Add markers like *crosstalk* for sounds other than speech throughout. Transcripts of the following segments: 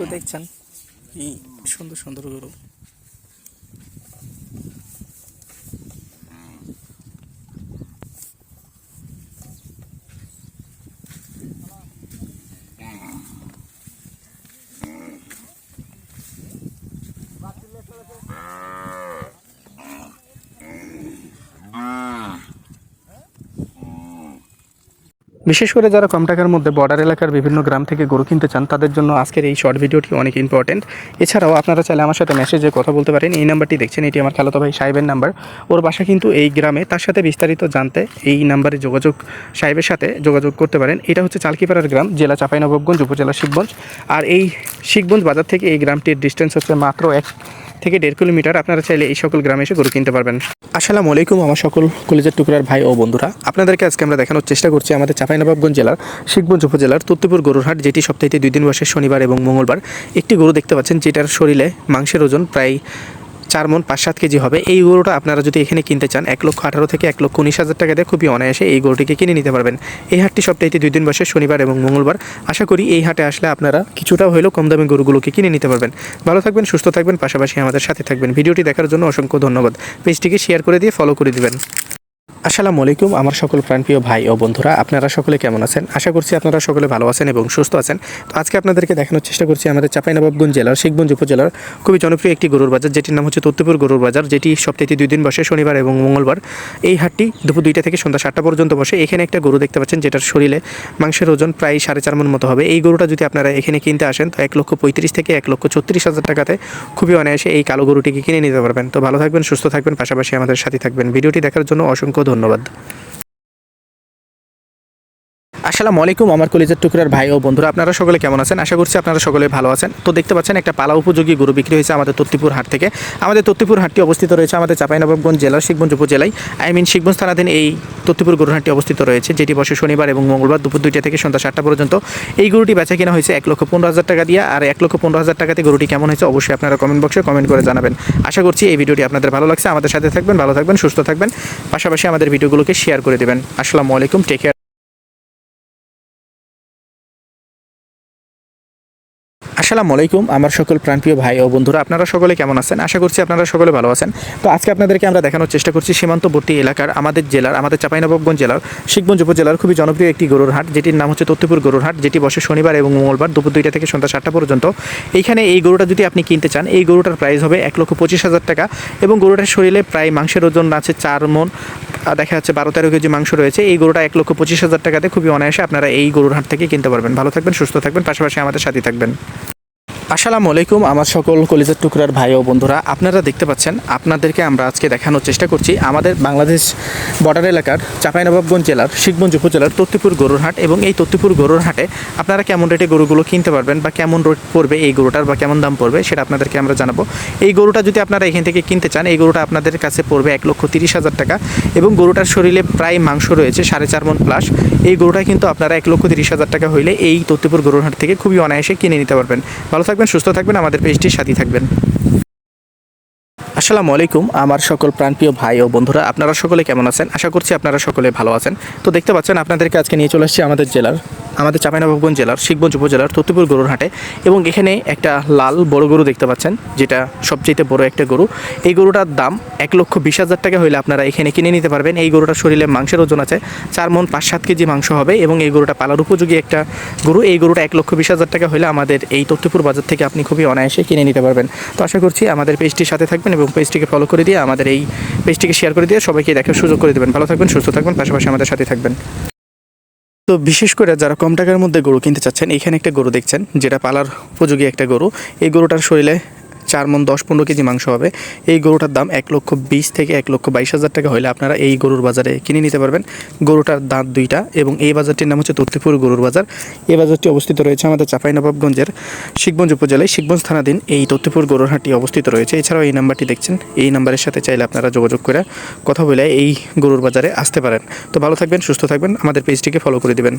তো দেখছেন। এই সুন্দর সুন্দর গরু। বিশেষ করে যারা কম টাকার মধ্যে বর্ডার এলাকার বিভিন্ন গ্রাম থেকে গরু কিনতে চান, তাদের জন্য আজকের এই শর্ট ভিডিওটি অনেক ইম্পর্টেন্ট এছাড়াও আপনারা চাইলে আমার সাথে মেসেজে কথা বলতে পারেন। এই নাম্বারটি দেখছেন, এটি আমার খালাতো ভাই সাহেবের নাম্বার ওর বাসা কিন্তু এই গ্রামে। তার সাথে বিস্তারিত জানতে এই নাম্বারে যোগাযোগ, সাহেবের সাথে যোগাযোগ করতে পারেন। এটা হচ্ছে চালকিপাড়ার গ্রাম, জেলা চাঁপাইনবাবগঞ্জ উপজেলা শিবগঞ্জ। আর এই শিবগঞ্জ বাজার থেকে এই গ্রামটির ডিস্টেন্স হচ্ছে মাত্র এক থেকে দেড় কিলোমিটার। আপনারা চাইলে এই সকল গ্রামে এসে গরু কিনতে পারবেন। আসসালামু আলাইকুম আমার সকল কলেজের টুকরার ভাই ও বন্ধুরা। আপনাদেরকে আজকে আমরা দেখানোর চেষ্টা করছি আমাদের চাঁপাইনবাবগঞ্জ জেলার শিখগঞ্জ উপজেলার তত্তিপুর গরুরহাট, যেটি সপ্তাহে দুই দিন বসে শনিবার এবং মঙ্গলবার একটি গরু দেখতে পাচ্ছেন, যেটার শরীরে মাংসের ওজন প্রায় চার মন পাঁচ সাত কেজি হবে। এই গরুটা আপনারা যদি এখানে কিনতে চান, এক লক্ষ আঠারো থেকে এক লক্ষ উনিশ হাজার টাকা দিয়ে খুবই অনায়াসে এই গরুটিকে কিনে নিতে পারবেন। এই হাটটি সপ্তাহে দুই দিন বসে, শনিবার এবং মঙ্গলবার। আশা করি এই হাটে আসলে আপনারা কিছুটা হলেও কম দামে গরুগুলোকে কিনে নিতে পারবেন। ভালো থাকবেন, সুস্থ থাকবেন, পাশাপাশি আমাদের সাথে থাকবেন। ভিডিওটি দেখার জন্য অসংখ্য ধন্যবাদ। পেজটিকে শেয়ার করে দিয়ে ফলো করে দিবেন। আসসালামু আলাইকুম, আমার সকল প্রাণপ্রিয় ভাই ও বন্ধুরা, আপনারা সকলে কেমন আছেন? আশা করছি আপনারা সকলে ভালো আছেন এবং সুস্থ আছেন। তো আজকে আপনাদেরকে দেখানোর চেষ্টা করছি আমাদের চাঁপাইনবাবগঞ্জ জেলার শিখগঞ্জ উপজেলার খুবই জনপ্রিয় একটি গরুর বাজার, যেটির নাম হচ্ছে তত্ত্বপুর গরুর বাজার, যেটি সপ্তাহে দুই দিন বসে, শনিবার এবং মঙ্গলবার। এই হাটটি দুপুর দুইটা থেকে সন্ধ্যা সাতটা পর্যন্ত বসে। এখানে একটা গরু দেখতে পাচ্ছেন, যেটার শরীরে মাংসের ওজন প্রায় সাড়ে চার মন মতো হবে। এই গরুটা যদি আপনারা এখানে কিনতে আসেন, তো এক লক্ষ পঁয়ত্রিশ থেকে এক লক্ষ ছত্রিশ হাজার টাকাতে খুবই অনায়াসে এই কালো গরুটিকে কিনে নিতে পারবেন। তো ভালো থাকবেন, সুস্থ থাকবেন, পাশাপাশি আমাদের সাথে থাকবেন। ভিডিওটি দেখার জন্য অসংখ্য ধন্যবাদ। আসসালামু আলাইকুম, আমার কলেজের টুকরার ভাই ও বন্ধুরা, আপনারা সকলে কেমন আছেন? আশা করছি আপনারা সকলে ভালো আছেন। তো দেখতে পাচ্ছেন, একটা পালা উপযোগী গরু বিক্রি হয়েছে আমাদের তত্তিপুর হাট থেকে। আমাদের তত্তিপুর হাটটি অবস্থিত রয়েছে আমাদের চাঁপাইনবাবগঞ্জ জেলার শিখগঞ্জ উপজেলায়। আই মিন শিখগঞ্জ থানাধীন এই তত্তিপুর গরুর হাটটি অবস্থিত রয়েছে, যেটি বসে শনিবার এবং মঙ্গলবার দুপুর দুইটা থেকে সন্ধ্যা সাতটা পর্যন্ত। এই গরুটি বেচা কিনা হয়েছে এক লক্ষ পনেরো হাজার টাকা দিয়ে, আর এক লক্ষ পনেরো হাজার টাকাতে গরুটি কেমন হয়েছে অবশ্যই আপনারা কমেন্ট বক্সে কমেন্ট করে জানাবেন। আশা করছি এই ভিডিওটি আপনাদের ভালো লাগছে। আমাদের সাথে থাকবেন, ভালো থাকবেন, সুস্থ থাকবেন। পাশাপাশি আমাদের ভিডিওগুলোকে শেয়ার করে দেবেন। আসসালামু আলাইকুম টেক কেয়ার আসসালামু আলাইকুম, আমার সকল প্রাণপ্রিয় ভাই ও বন্ধুরা, আপনারা সকলে কেমন আছেন? আশা করছি আপনারা সকলে ভালো আছেন। তো আজকে আপনাদেরকে আমরা দেখানোর চেষ্টা করছি সীমান্তবর্তী এলাকার আমাদের জেলার, আমাদের চাঁপাইনবাবগঞ্জ জেলার, শিখগঞ্জ উপজেলার খুবই জনপ্রিয় একটি গরুর হাট, যেটির নাম হচ্ছে তত্ত্বপুর গরুর হাট, যেটি বসে শনিবার এবং মঙ্গলবার দুপুর দুইটা থেকে সন্ধ্যা সাতটা পর্যন্ত। এইখানে এই গরুটা যদি আপনি কিনতে চান, এই গরুটার প্রাইস হবে এক লক্ষ পঁচিশ হাজার টাকা এবং গরুটার শরীরে প্রায় মাংসের ওজন আছে চার মন দেখা যাচ্ছে বারো তেরো কেজি মাংস রয়েছে। এই গরুটা এক লক্ষ পঁচিশ হাজার টাকাতে খুবই অনায়াসে আপনারা এই গরুর হাট থেকে কিনতে পারবেন। ভালো থাকবেন, সুস্থ থাকবেন, পাশাপাশি আমাদের সাথে থাকবেন। আসসালামু আলাইকুম, আমার সকল কলেজের টুকরার ভাই ও বন্ধুরা, আপনারা দেখতে পাচ্ছেন, আপনাদেরকে আমরা আজকে দেখানোর চেষ্টা করছি আমাদের বাংলাদেশ বর্ডার এলাকার চাঁপাইনবাবগঞ্জ জেলার, শিখগঞ্জ উপজেলার তত্তিপুর গরুর হাট এবং এই তত্তিপুর গরুর হাটে আপনারা কেমন রেটে গরুগুলো কিনতে পারবেন বা কেমন রেট পড়বে এই গরুটার বা কেমন দাম পড়বে সেটা আপনাদেরকে আমরা জানাব। এই গরুটা যদি আপনারা এখান থেকে কিনতে চান, এই গরুটা আপনাদের কাছে পড়বে এক লক্ষ তিরিশ হাজার টাকা এবং গরুটার শরীরে প্রায় মাংস রয়েছে সাড়ে চার মন প্লাস এই গরুটা কিন্তু আপনারা এক লক্ষ তিরিশ হাজার টাকা হইলে এই তত্তিপুর গরুর হাট থেকে খুবই অনায়াসে কিনে নিতে পারবেন। ভালো থাকবেন। সুস্থ থাকবেন, আমাদের পেজটির সাথেই থাকবেন। আসসালামু আলাইকুম, আমার সকল প্রাণপ্রিয় ভাই ও বন্ধুরা, আপনারা সকলে কেমন আছেন? আশা করছি আপনারা সকলে ভালো আছেন। তো দেখতে পাচ্ছেন, আপনাদেরকে আজকে নিয়ে চলে আসছি আমাদের জেলার আমাদের চাঁপাইনবাবগঞ্জ জেলার, শিখগঞ্জ উপজেলার, তত্ত্বপুর গরুর হাটে এবং এখানে একটা লাল বড় গরু দেখতে পাচ্ছেন, যেটা সবচেয়ে বড় একটা গরু। এই গরুটার দাম এক লক্ষ বিশ হাজার টাকা হইলে আপনারা এখানে কিনে নিতে পারবেন। এই গরুটার শরীরে মাংসের ওজন আছে চার মন পাঁচ সাত কেজি মাংস হবে এবং এই গরুটা পালার উপযোগী একটা গরু। এই গরুটা এক লক্ষ বিশ হাজার টাকা হলে আমাদের এই তত্ত্বপুর বাজার থেকে আপনি খুবই অনায়াসে কিনে নিতে পারবেন। তো আশা করছি আমাদের পেজটির সাথে থাকবেন এবং পেজটিকে ফলো করে দিয়ে আমাদের এই পেজটিকে শেয়ার করে দিয়ে সবাইকে দেখার সুযোগ করে দেবেন। ভালো থাকবেন, সুস্থ থাকবেন, পাশাপাশি আমাদের সাথে থাকবেন। তো বিশেষ করে যারা কম টাকার মধ্যে গরু কিনতে চাচ্ছেন, এখানে একটা গরু দেখছেন, যেটা পালার উপযোগী একটা গরু। এই গরুটার শরীরে চার মন দশ পনেরো কেজি মাংস হবে। এই গরুটার দাম এক লক্ষ বিশ থেকে এক লক্ষ বাইশ হাজার টাকা হলে আপনারা এই গরুর বাজারে কিনে নিতে পারবেন। গরুটার দাঁত দুইটা এবং এই বাজারটির নাম হচ্ছে তত্তিপুর গরুর বাজার। এই বাজারটি অবস্থিত রয়েছে আমাদের চাঁপাইনবাবগঞ্জের শিখগঞ্জ উপজেলায়। শিখগঞ্জ থানাধীন এই তত্তিপুর গরুর হাটটি অবস্থিত রয়েছে। এছাড়াও এই নাম্বারটি দেখছেন। এই নাম্বারের সাথে চাইলে আপনারা যোগাযোগ করে কথা বলে এই গরুর বাজারে আসতে পারেন। তো ভালো থাকবেন, সুস্থ থাকবেন। আমাদের পেজটিকে ফলো করে দিবেন।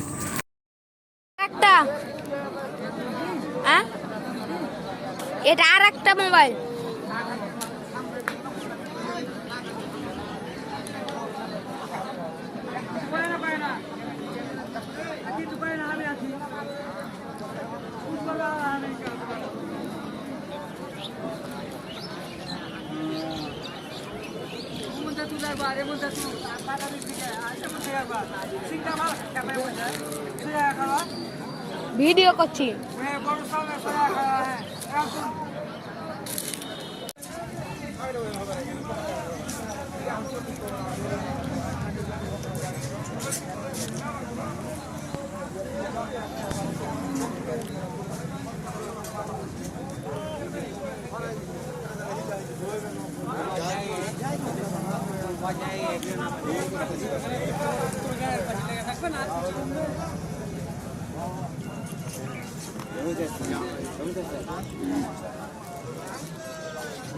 এটা আর একটা মোবাইল। ভিডিও করছি। Thank you.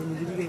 নিজেদিকে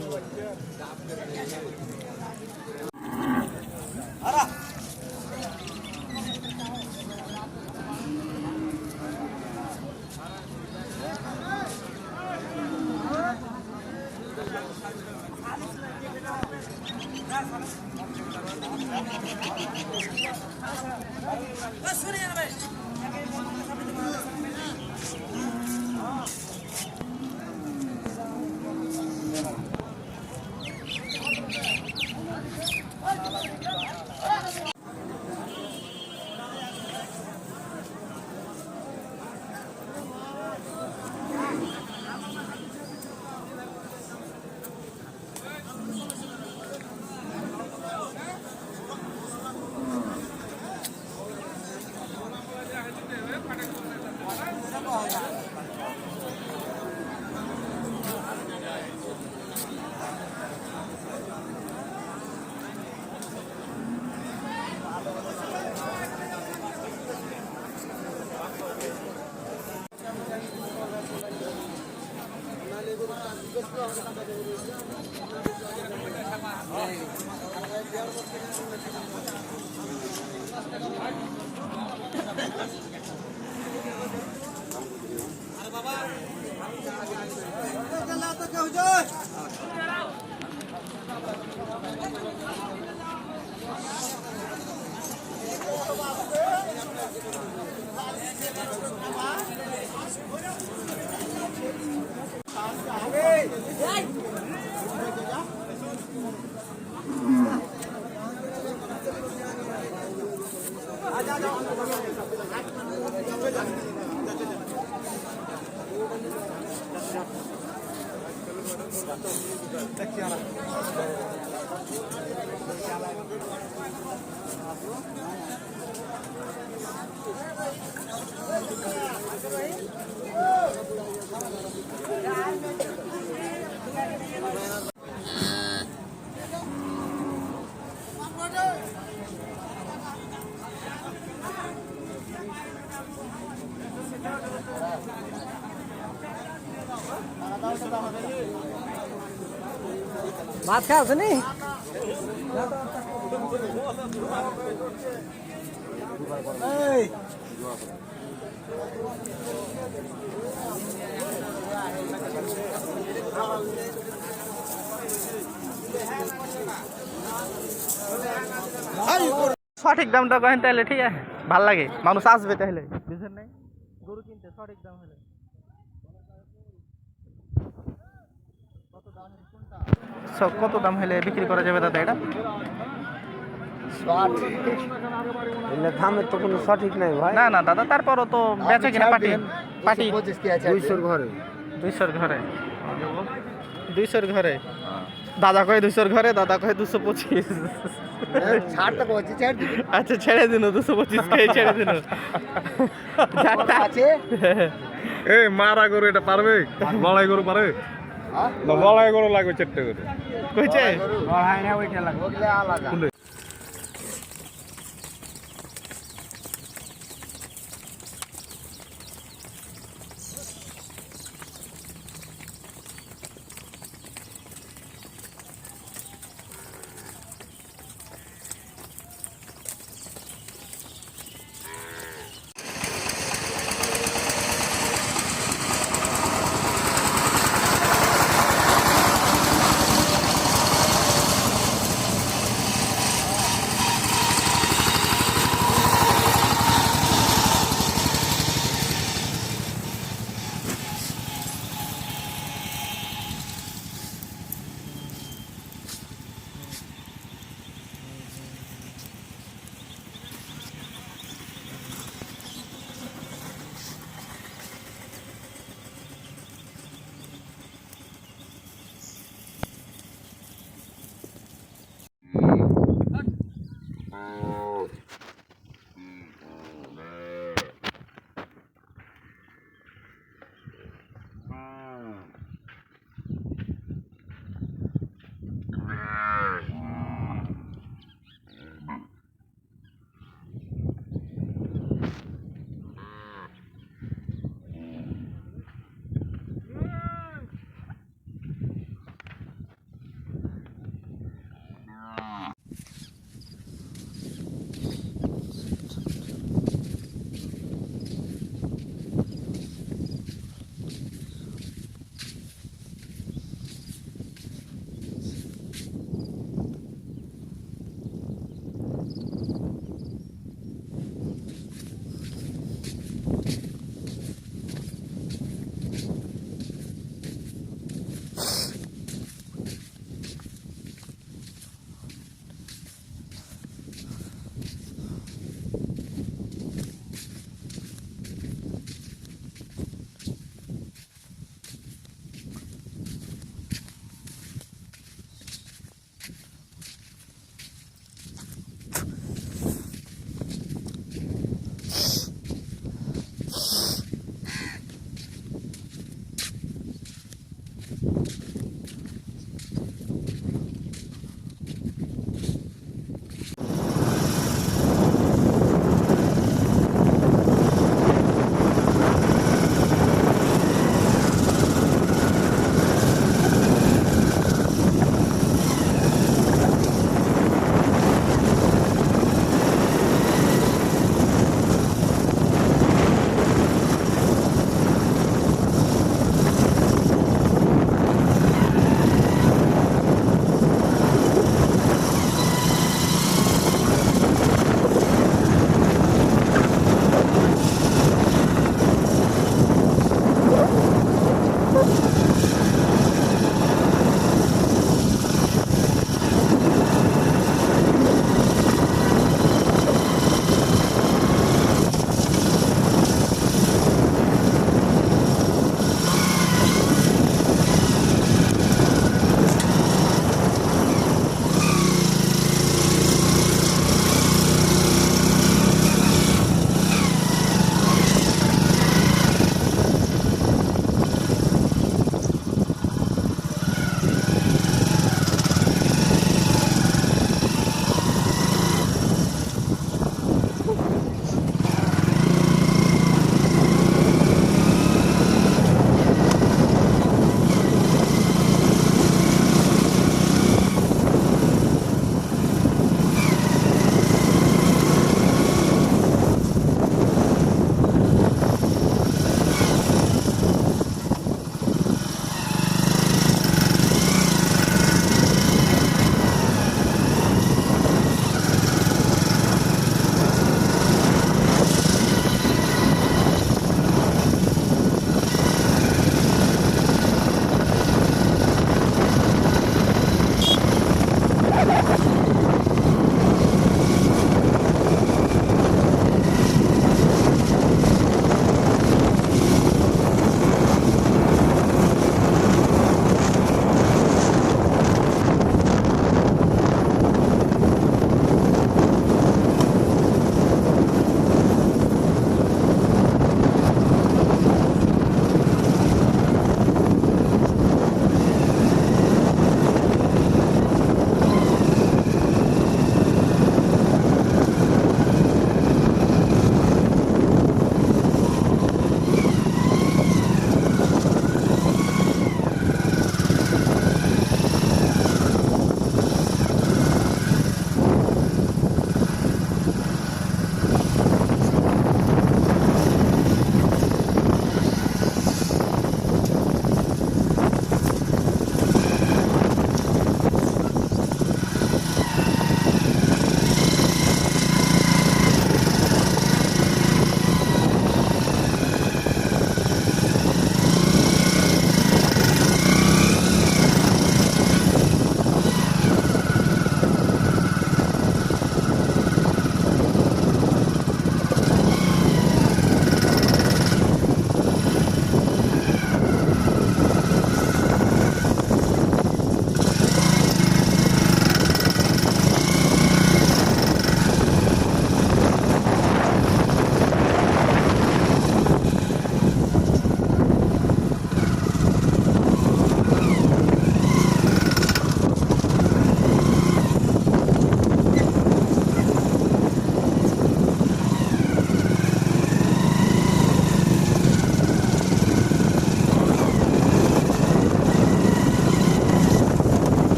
ভাত খাওয়া আছে নি? সঠিক দামটা কহেন তাহলে ঠিক আছে? ভালো লাগে। মানুষ আসবে তাহলে বুঝেন নাই? গরু কিনতে সঠিক দাম হলে। সব কত দাম হলে বিক্রি করা যাবে দাদা এটা? এগুলো দামের তো কোনো সঠিক নাই ভাই। না না দাদা তারপরও তো বেচে কিনা পাটি পাটি দুইশোর ঘরে। দুইশোর ঘরে। দুইশোর ঘরে। দাদা কয় দুইশোর ঘরে দাদা কয় দুশো পঁচিশ। আচ্ছা ছেড়ে দিন দুশো পঁচিশ খেয়ে ছেড়ে দিন। *laughs* এ মারা গরু এটা পারবে? লড়াই গরু পারে? না লড়াই গরু লাগবে চারটে করে। কইছে? বড়াই না ওইটা লাগবে। আলাদা।